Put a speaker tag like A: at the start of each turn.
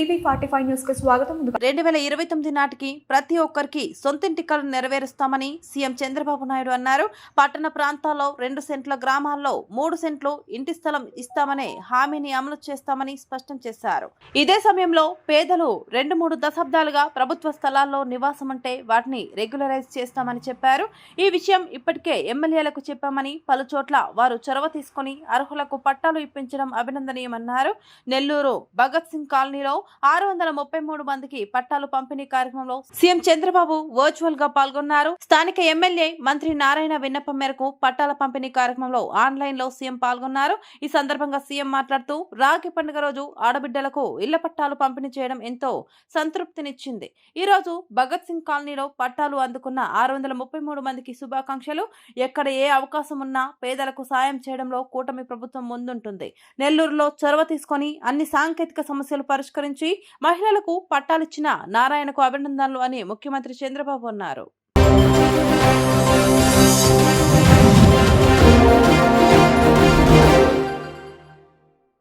A: Forty five న్యూస్కు స్వాగతం
B: రెండు వేల ఇరవై తొమ్మిది నాటికి ప్రతి ఒక్కరికి సొంతింటి కలను నెరవేరుస్తామని సీఎం చంద్రబాబు నాయుడు అన్నారు. పట్టణ ప్రాంతాల్లో రెండు సెంట్ల గ్రామాల్లో మూడు సెంట్లు ఇంటి స్థలం ఇస్తామనే హామీని అమలు చేస్తామని స్పష్టం చేశారు. ఇదే సమయంలో పేదలు రెండు మూడు దశాబ్దాలుగా ప్రభుత్వ స్థలాల్లో నివాసం ఉంటే వాటిని రెగ్యులరైజ్ చేస్తామని చెప్పారు. ఈ విషయం ఇప్పటికే ఎమ్మెల్యేలకు చెప్పామని పలు చోట్ల వారు చొరవ తీసుకుని అర్హులకు పట్టాలు ఇప్పించడం అభినందనీయమన్నారు. నెల్లూరు భగత్ సింగ్ కాలనీలో ఆరు వందల ముప్పై మూడు మందికి పట్టాలు పంపిణీ కార్యక్రమంలో సీఎం చంద్రబాబు వర్చువల్గా పాల్గొన్నారు. స్థానిక ఎమ్మెల్యే మంత్రి నారాయణ విన్నపం మేరకు పట్టాల పంపిణీ కార్యక్రమంలో ఆన్లైన్లో సీఎం పాల్గొన్నారు. ఈ సందర్భంగా సీఎం మాట్లాడుతూ రాఖీ పండుగ రోజు ఆడబిడ్డలకు ఇళ్ళ పట్టాలు పంపిణీ చేయడం ఎంతో సంతృప్తినిచ్చింది. ఈ రోజు భగత్ సింగ్ కాలనీలో పట్టాలు అందుకున్న ఆరు వందల ముప్పై మూడు మందికి శుభాకాంక్షలు. ఎక్కడ ఏ అవకాశం ఉన్నా పేదలకు సాయం చేయడంలో కూటమి ప్రభుత్వం ముందుంటుంది. నెల్లూరులో చొరవ తీసుకొని అన్ని సాంకేతిక సమస్యలు పరిష్కరించి గుర్తించి మహిళలకు పట్టాలిచ్చిన నారాయణకు అభినందనలు అని ముఖ్యమంత్రి చంద్రబాబు అన్నారు.